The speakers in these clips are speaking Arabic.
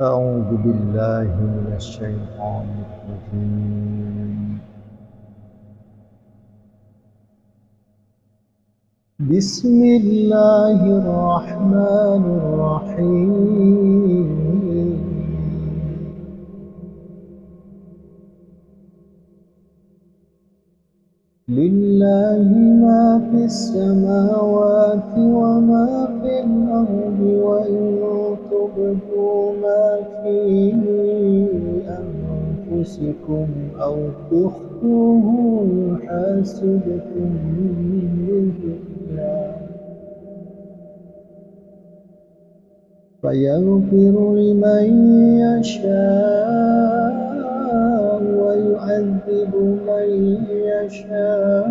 أعوذ بالله من الشيطان الرجيم. بسم الله الرحمن الرحيم. لله ما في السماوات وما في الأرض وإن تبدوا ما أنفسكم أو تخفوه يحاسبكم به الله فيغفر لمن يشاء ويعذب من يشاء.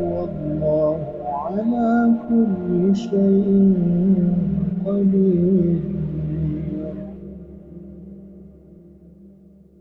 والله على كل شيء قدير.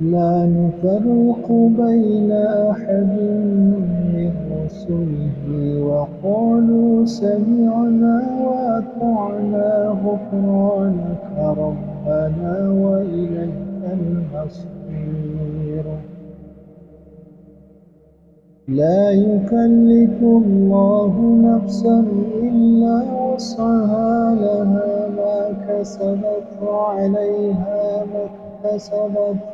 لا نفرق بين أحد من رسله وقالوا سمعنا وأطعنا غفرانك ربنا وإليك المصير. لا يكلف الله نفسا إلا وسعها لها ما كسبت وعليها ما اكتسبت